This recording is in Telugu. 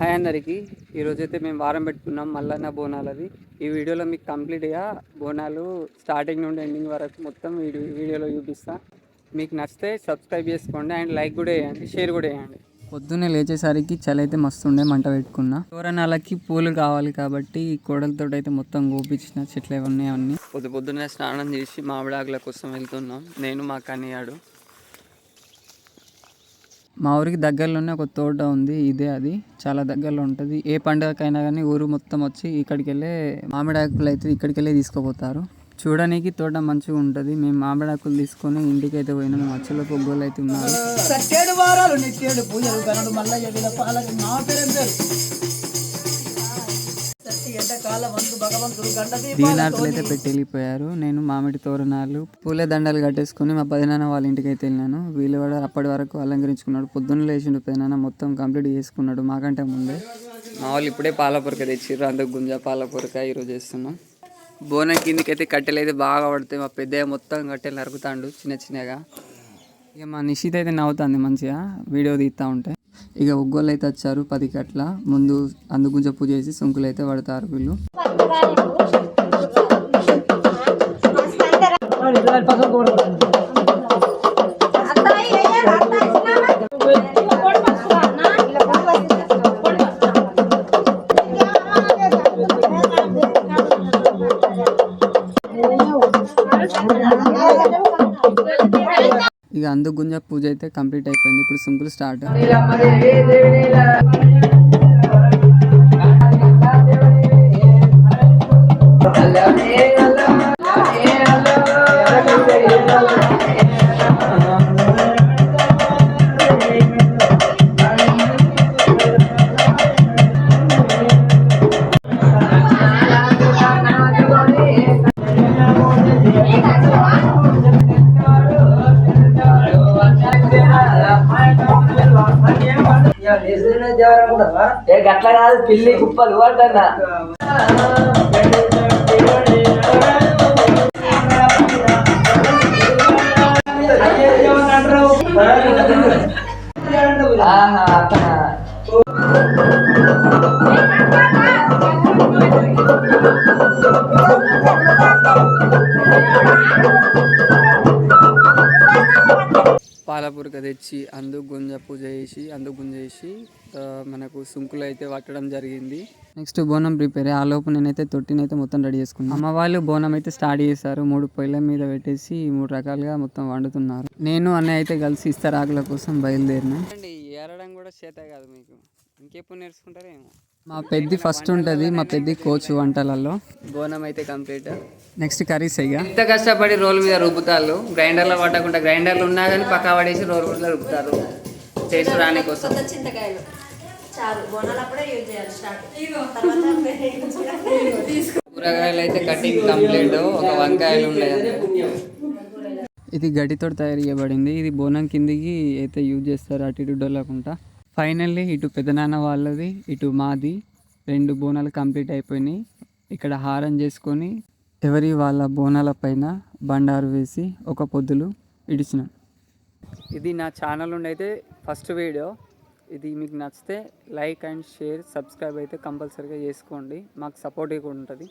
హాయ్ అందరికీ. ఈరోజు అయితే మేము వారం పెట్టుకున్నాం మల్లన్న బోనాలది ఈ వీడియోలో మీకు కంప్లీట్గా బోనాలు స్టార్టింగ్ నుండి ఎండింగ్ వరకు మొత్తం వీడియో వీడియోలో చూపిస్తా. మీకు నచ్చితే సబ్స్క్రైబ్ చేసుకోండి అండ్ లైక్ కూడా వేయండి షేర్ కూడా వేయండి పొద్దున్నే లేచేసరికి చలి అయితే మస్తు ఉండే మంట పెట్టుకున్నా. తోరణాలకి పూలు కావాలి కాబట్టి ఈ కోడలతో అయితే మొత్తం గోపించిన చెట్లు ఇవన్నీ అన్నీ పొద్దు పొద్దున్నే స్నానం చేసి మామిడాకుల కోసం వెళ్తున్నాం. నేను మా కనియాడు మా ఊరికి దగ్గరలోనే ఒక తోట ఉంది ఇదే అది. చాలా దగ్గరలో ఉంటుంది. ఏ పండుగకైనా కానీ ఊరు మొత్తం వచ్చి ఇక్కడికి వెళ్ళే మామిడాకులు అయితే ఇక్కడికి వెళ్ళి తీసుకుపోతారు. చూడడానికి తోట మంచిగా ఉంటుంది. మేము మామిడాకులు తీసుకొని ఇంటికి అయితే పోయినాం మచ్చలో పొగ్గోలు అయితే ఉన్నారు. అయితే పెట్టి వెళ్ళిపోయారు నేను మామిడి తోరణాలు పూల దండలు కట్టేసుకుని మా పదినాన్న వాళ్ళ ఇంటికి అయితే వెళ్ళినాను వీళ్ళు కూడా అప్పటి వరకు అలంకరించుకున్నాడు. పొద్దున్న లేచిండు పెదనాన్న మొత్తం కంప్లీట్ చేసుకున్నాడు మాకంటే ముందే. మా వాళ్ళు ఇప్పుడే పాలపొరక తెచ్చిర్రు అందుకు గుంజ పాలపొరక ఈరోజు చేస్తున్నాం. బోనం కిందికి అయితే కట్టెలు అయితే బాగా పడతాయి. మా పెద్దయ్య మొత్తం కట్టెలు నరుకుతాండు చిన్న చిన్నగా. ఇక మా నిషిత్ అయితే నవ్వుతుంది మంచిగా. వీడియో తీస్తూ ఉంటే. ఇక ఒగ్గోళ్ళు అయితే వచ్చారు పది కట్ల ముందు అందుగుంజ పూజ చేసి సుంకులు అయితే పడతారు వీళ్ళు ఇక అందుగుంజ పూజ అయితే కంప్లీట్ అయిపోయింది. ఇప్పుడు సింపుల్ స్టార్ట్. ఏ గట్ల కాదు పిల్లి కుప్పలు అంటన్నా. ఆహా పాలపూరక తెచ్చి అందు గుంజ పూజ చేసి అందు గుంజ చేసి మనకు సుంకులు అయితే పట్టడం జరిగింది. నెక్స్ట్ బోనం ప్రిపేర్ ఆ లోపు నేనైతే తొట్టినైతే మొత్తం రెడీ చేసుకున్నాను అమ్మ వాళ్ళు బోనం అయితే స్టార్ట్ చేశారు. మూడు పొయ్యిల మీద పెట్టేసి మూడు రకాలుగా మొత్తం వండుతున్నారు. నేను అన్నయ్య అయితే కలిసి ఇస్తరాకుల కోసం బయలుదేరిన. ఏరడం కూడా చేత కాదు మీకు. ఇంకెప్పుడు నేర్చుకుంటారేమో. మా పెద్ద ఫస్ట్ ఉంటుంది మా పెద్ద కోచ్ వంటలలో బోనం అయితే కంప్లీట్. నెక్స్ట్ కర్రీస్ అయ్యా ఎంత కష్టపడి రోల్ మీద రుబ్బుతారు గ్రైండర్లో పట్టకుండా గ్రైండర్లు ఉన్నా కానీ పక్కా పడేసి రోల్ మీద రుబ్బుతారు. టేస్ట్ రాని కోసం. కూరగాయలు అయితే కటింగ్ కంప్లీట్. ఒక వంకాయలు ఉన్నాయి ఇది గడితో తయారు చేయబడింది. ఇది బోనం కిందికి అయితే యూజ్ చేస్తారు అటు ఇటు డొల్లకుండా. ఫైనల్లీ ఇటు పెదనాన్న వాళ్ళది ఇటు మాది. రెండు బోనాలు కంప్లీట్ అయిపోయినాయి. ఇక్కడ హారం చేసుకొని ఎవరి వాళ్ళ బోనాల పైన బండారు వేసి ఒక పొద్దులు ఇడిచినాం. ఇది నా ఛానల్ నుండి అయితే ఫస్ట్ వీడియో ఇది మీకు నచ్చితే లైక్ అండ్ షేర్ సబ్స్క్రైబ్ అయితే కంపల్సరీగా చేసుకోండి. మాకు సపోర్టివ్గా ఉంటుంది.